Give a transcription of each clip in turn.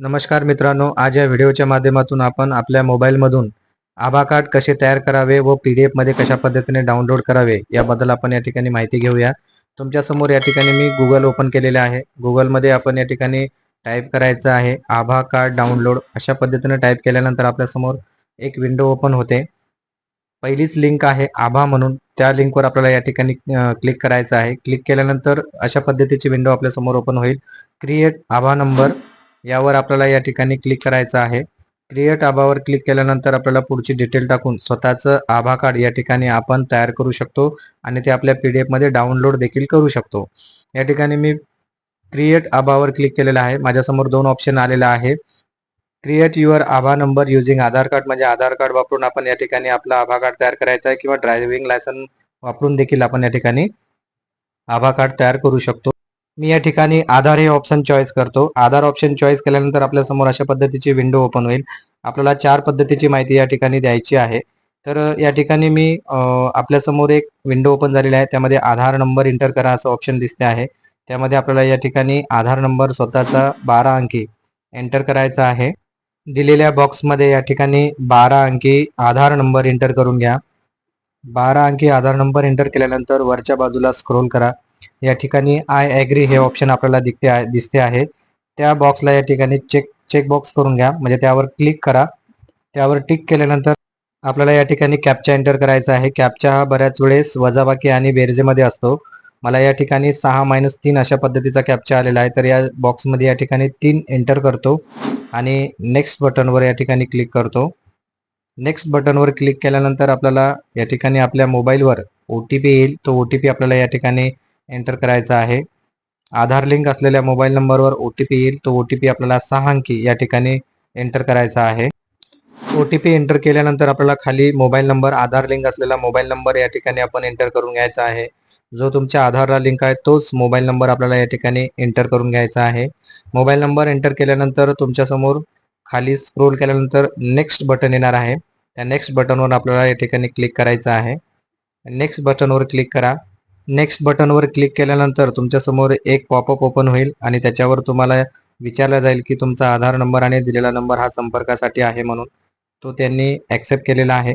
नमस्कार मित्रांनो आज या व्हिडिओच्या माध्यमातून आपण आपल्या मोबाईलमधून आभा कार्ड कसे तयार करावे व पी डी एफमध्ये कशा पद्धतीने डाउनलोड करावे याबद्दल आपण या ठिकाणी माहिती घेऊया. तुमच्यासमोर या ठिकाणी मी गुगल ओपन केलेले आहे. गुगलमध्ये आपण या ठिकाणी टाईप करायचं आहे आभा कार्ड डाउनलोड अशा पद्धतीने टाईप केल्यानंतर आपल्यासमोर एक विंडो ओपन होते. पहिलीच लिंक आहे आभा म्हणून. त्या लिंकवर आपल्याला या ठिकाणी क्लिक करायचं आहे. क्लिक केल्यानंतर अशा पद्धतीची विंडो आपल्यासमोर ओपन होईल. क्रिएट आभा नंबर यावर आपल्याला या ठिकाणी क्लिक करायचं आहे. क्रिएट आभावर क्लिक केल्यानंतर आपल्याला पुढची डिटेल टाकून स्वतःचं आभा कार्ड या ठिकाणी आपण तयार करू शकतो आणि ते आपल्या पी डी एफमध्ये डाउनलोड देखील करू शकतो. या ठिकाणी मी क्रिएट आभावर क्लिक केलेलं आहे. माझ्यासमोर दोन ऑप्शन आलेला आहे. क्रिएट युअर आभा नंबर युझिंग आधार कार्ड म्हणजे आधार कार्ड वापरून आपण या ठिकाणी आपला आभा कार्ड तयार करायचा आहे किंवा ड्रायव्हिंग लायसन वापरून देखील आपण या ठिकाणी आभा कार्ड तयार करू शकतो. मी या ठिकाणी आधार हे ऑप्शन चॉईस करतो. आधार ऑप्शन चॉईस केल्यानंतर आपल्यासमोर अशा पद्धतीची विंडो ओपन होईल. आपल्याला चार पद्धतीची माहिती या ठिकाणी द्यायची आहे. तर या ठिकाणी मी आपल्यासमोर एक विंडो ओपन झालेली आहे. त्यामध्ये आधार नंबर इंटर करा असं ऑप्शन दिसते आहे. त्यामध्ये आपल्याला या ठिकाणी आधार नंबर स्वतःचा बारा अंकी एंटर करायचा आहे. दिलेल्या बॉक्समध्ये या ठिकाणी बारा अंकी आधार नंबर एंटर करून घ्या. बारा अंकी आधार नंबर एंटर केल्यानंतर वरच्या बाजूला स्क्रोल करा. या ठिकाणी आय ॲग्री हे ऑप्शन आपल्याला दिसते आहे दिसते आहे. त्या बॉक्सला या ठिकाणी चेक चेक बॉक्स करून घ्या. म्हणजे त्यावर क्लिक करा. त्यावर टिक केल्यानंतर आपल्याला या ठिकाणी कॅपचा एंटर करायचा आहे. कॅपचा हा बऱ्याच वेळेस वजाबाकी आणि बेरजेमध्ये असतो. मला या ठिकाणी सहा मायनस तीन अशा पद्धतीचा कॅपचा आलेला आहे. तर या बॉक्समध्ये या ठिकाणी तीन एंटर करतो. आणि नेक्स्ट बटनवर या ठिकाणी क्लिक करतो. नेक्स्ट बटनवर क्लिक केल्यानंतर आपल्याला या ठिकाणी आपल्या मोबाईलवर ओ टी पी येईल. तो ओ टी पी आपल्याला या ठिकाणी एंटर करायचा आहे. आधार लिंक असलेल्या मोबाईल नंबरवर ओ टी पी येईल. तो ओ टी पी आपल्याला सहा अंकी या ठिकाणी एंटर करायचा आहे. ओ टी पी एंटर केल्यानंतर आपल्याला खाली मोबाईल नंबर आधार लिंक असलेला मोबाईल नंबर या ठिकाणी आपण एंटर करून घ्यायचा आहे. जो तुमच्या आधारला लिंक आहे तोच मोबाईल नंबर आपल्याला या ठिकाणी एंटर करून घ्यायचा आहे. मोबाईल नंबर एंटर केल्यानंतर तुमच्यासमोर खाली स्क्रोल केल्यानंतर नेक्स्ट बटन येणार आहे. त्या नेक्स्ट बटनवर आपल्याला या ठिकाणी क्लिक करायचं आहे. नेक्स्ट बटनवर क्लिक करा. नेक्स्ट बटनवर क्लिक केल्यानंतर तुमच्यासमोर एक पॉपअप ओपन होईल आणि त्याच्यावर तुम्हाला विचारलं जाईल की तुमचा आधार नंबर आणि दिलेला नंबर हा संपर्कासाठी आहे म्हणून तो त्यांनी ॲक्सेप्ट केलेला आहे.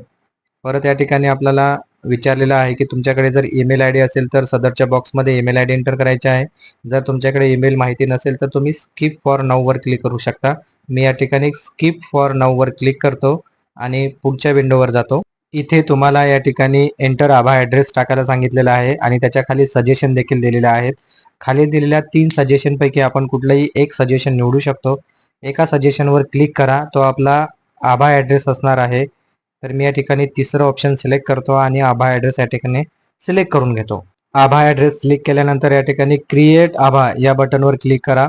परत या ठिकाणी आपल्याला विचारलेलं आहे की तुमच्याकडे जर ईमेल आय डी असेल तर सदरच्या बॉक्समध्ये ईमेल आय डी एंटर करायचे आहे. जर तुमच्याकडे ईमेल माहिती नसेल तर तुम्ही स्किप फॉर नऊवर क्लिक करू शकता. मी या ठिकाणी स्किप फॉर नऊवर क्लिक करतो आणि पुढच्या विंडोवर जातो. इथे तुम्हाला या ठिकाणी एंटर आभा ॲड्रेस टाकायला सांगितलेला आहे आणि त्याच्याखाली सजेशन देखील दिलेले आहेत. खाली दिलेल्या तीन सजेशन पैकी आपण कुठलंही एक सजेशन निवडू शकतो. एका सजेशनवर क्लिक करा. तो आपला आभा ॲड्रेस असणार आहे. तर मी या ठिकाणी तिसरं ऑप्शन सिलेक्ट करतो आणि आभा ॲड्रेस या ठिकाणी सिलेक्ट करून घेतो. आभा ॲड्रेस क्लिक केल्यानंतर या ठिकाणी क्रिएट आभा या बटनवर क्लिक करा.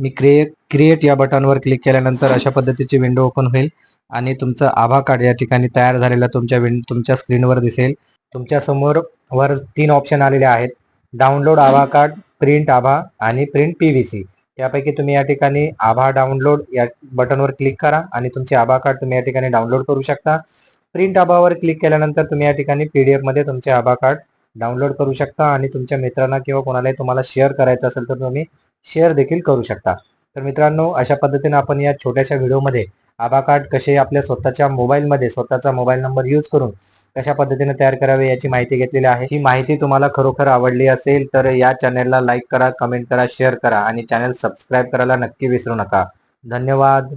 मी क्रिएट क्रिएट या बटनवर क्लिक केल्यानंतर अशा पद्धतीची विंडो ओपन होईल. आणि तुमचं आभा कार्ड या ठिकाणी तयार झालेलं तुमच्या विंड तुमच्या स्क्रीनवर दिसेल. तुमच्यासमोर वर तीन ऑप्शन आलेले आहेत. Download Abha card print Abha आणि प्रिंट पी व्ही सी त्यापैकी तुम्ही या ठिकाणी आभा डाउनलोड या बटनवर क्लिक करा आणि तुमचे आभा कार्ड तुम्ही या ठिकाणी डाउनलोड करू शकता. प्रिंट आभावर क्लिक केल्यानंतर तुम्ही या ठिकाणी पीडीएफमध्ये तुमचे आभा कार्ड डाउनलोड करू शकता आणि तुमच्या मित्रांना किंवा कोणालाही तुम्हाला शेअर करायचं असेल तर तुम्ही शेअर देखील करू शकता. तर मित्रांनो अशा पद्धतीने आपण या छोट्याशा व्हिडिओमध्ये आभा कार्ड कसे आपल्या स्वतःच्या मोबाईलमध्ये स्वतःचा मोबाईल नंबर यूज करून कशा पद्धतीने तयार करावे याची माहिती घेतलेली आहे. ही माहिती तुम्हाला खरोखर आवडली असेल तर या चॅनेलला लाईक करा कमेंट करा शेअर करा आणि चॅनेल सबस्क्राईब करायला नक्की विसरू नका. धन्यवाद.